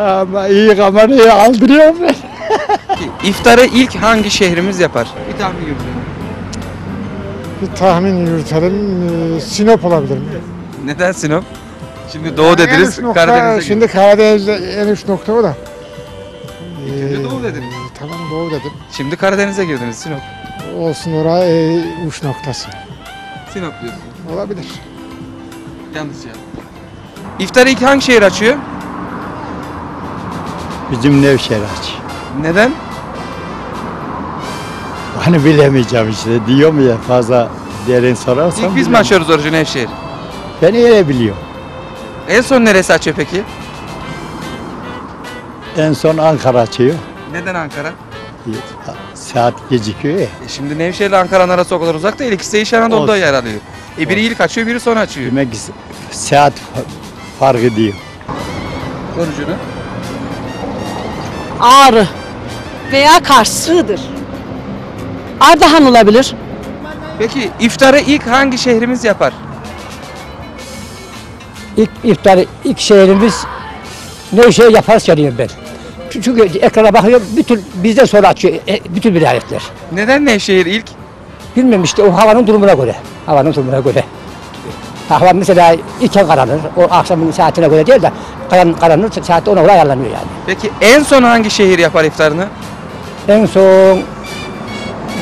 Ama iyi kamerayı aldırıyor ben. İftarı ilk hangi şehrimiz yapar? Bir tahmin yürütelim. Bir tahmin yürütelim. Ee, Sinop olabilir mi? Neden Sinop? Şimdi Doğu En dediniz, nokta, Karadeniz'e Şimdi Karadeniz'de en uç nokta o da. önce Ee, Doğu dediniz. Tamam doğu dedim. Şimdi Karadeniz'e girdiniz Sinop. Olsun oraya e, uç noktası. Sinop diyorsun. Olabilir. Yanlış ya. İftarı ilk hangi şehir açıyor? Bizim Nevşehir aç. Neden? Hani bilemeyeceğim işte diyorum ya fazla derin sorarsam. İlk biz mi bilemem. açıyoruz orucu Nevşehir? Ben öyle biliyorum. En son neresi açıyor peki? En son Ankara açıyor. Neden Ankara? Saat gecikiyor ya. E şimdi Nevşehir ile Ankara'nın arası o kadar uzak değil. İkisi de İç Anadolu'da Olsun. yer alıyor. E biri ilk açıyor, biri son açıyor. Demek ki saat fa- farkı diyor. Orucunu. Ağrı veya Kars, Sığdır. Ardahan olabilir. Peki iftarı ilk hangi şehrimiz yapar? İlk iftarı ilk şehrimiz Nevşehir yapar sanıyorum ben. Çünkü ekrana bakıyorum bütün bizden sonra açıyor e, bütün vilayetler. Neden Nevşehir ilk? Bilmem işte o havanın durumuna göre. Havanın durumuna göre. Hava mesela iken karanır. O akşamın saatine göre değil de karan, karanır saat ona göre ayarlanıyor yani. Peki en son hangi şehir yapar iftarını? En son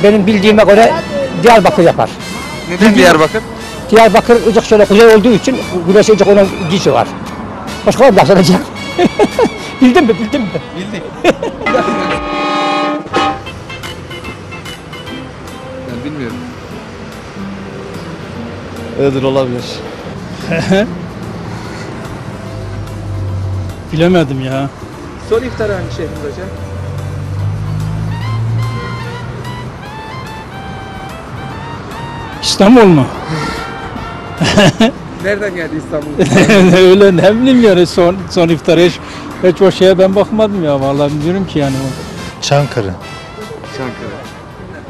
benim bildiğime göre Diyarbakır yapar. Neden Diyarbakır? Diyarbakır ıcık şöyle kuzey olduğu için güneşe ıcık onun gücü var. Başka bir söyleyeceğim. Bildin mi? Bildin mi? Bildik. ben bilmiyorum. Iğdır olabilir. Bilemedim ya. Son iftarı hangi şehrimiz hocam? İstanbul mu? Nereden geldi İstanbul? Öyle ne bileyim yani son, son iftara hiç, hiç o şeye ben bakmadım ya vallahi bilmiyorum ki yani. Çankırı. Çankırı.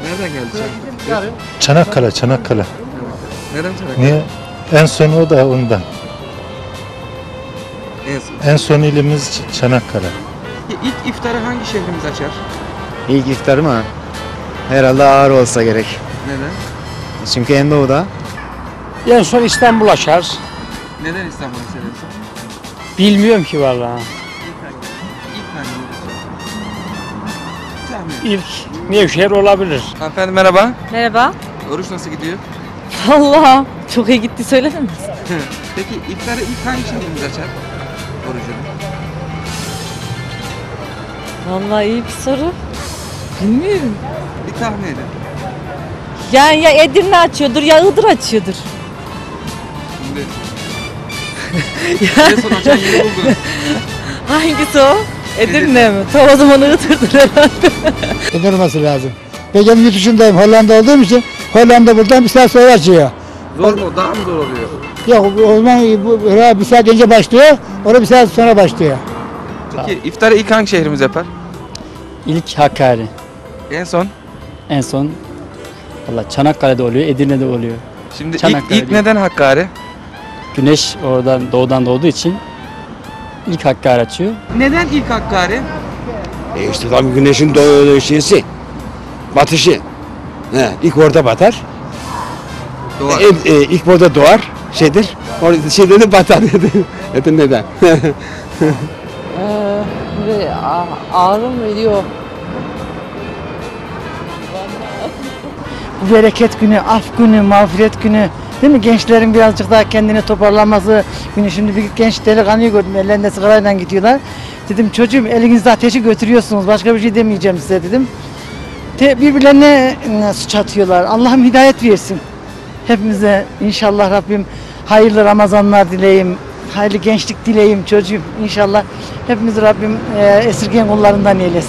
Nereden geldi Çankırı? Çanakkale, Çanakkale. Neden Çankırı? Niye? En son o da ondan. En son. En son ilimiz Ç- Çanakkale. İlk iftarı hangi şehrimiz açar? İlk iftarım ha. Herhalde ağır olsa gerek. Neden? Çünkü en doğuda. En son İstanbul açar. Neden İstanbul'u seviyorsun? Bilmiyorum ki vallahi. İlk hangi Tahmin. İlk Nevşehir olabilir. Hanımefendi merhaba. Merhaba. Oruç nasıl gidiyor? Allah çok iyi gitti söyledin mi? Peki iftarı ilk hangi şehrimiz açar? Orucunu. Vallahi iyi bir soru. Bilmiyorum. Bir tahmin edin. Yani ya Edirne açıyordur ya Iğdır açıyordur. Şimdi en son açan yeri buldunuz. Hangisi o? Edirne mi? Tamam o zaman Iğdır'dır herhalde. Dönülmesi lazım. Ben kendim yurt dışındayım Hollanda olduğum için Hollanda buradan bir saat sonra açıyor. Zor mu? Daha mı zor oluyor? Yok o zaman bu bir saat önce başlıyor, oraya bir saat sonra başlıyor. Peki iftarı ilk hangi şehrimiz yapar? İlk Hakkari. En son. En son valla Çanakkale'de oluyor, Edirne'de oluyor. Şimdi ilk, Çanakkale ilk neden Hakkari? Güneş oradan doğudan doğduğu için ilk Hakkari açıyor. Neden ilk Hakkari? E işte tabii güneşin doğu şeysi, batışı. He, ilk orada batar. Doğar. E, e, ilk orada doğar, şeydir. Orada şeyde de batar dedi. Dedi neden? Ve ağrım veriyor. Bereket günü, af günü, mağfiret günü. Değil mi? Gençlerin birazcık daha kendini toparlaması günü. Şimdi bir genç delikanlıyı gördüm. Ellerinde sigarayla gidiyorlar. Dedim çocuğum elinizde ateşi götürüyorsunuz. Başka bir şey demeyeceğim size dedim. Te, birbirlerine e, suç atıyorlar. Allah'ım hidayet versin. Hepimize inşallah Rabbim hayırlı Ramazanlar dileyim. Hayırlı gençlik dileyim çocuğum. İnşallah hepimizi Rabbim e, esirgeyen kullarından eylesin.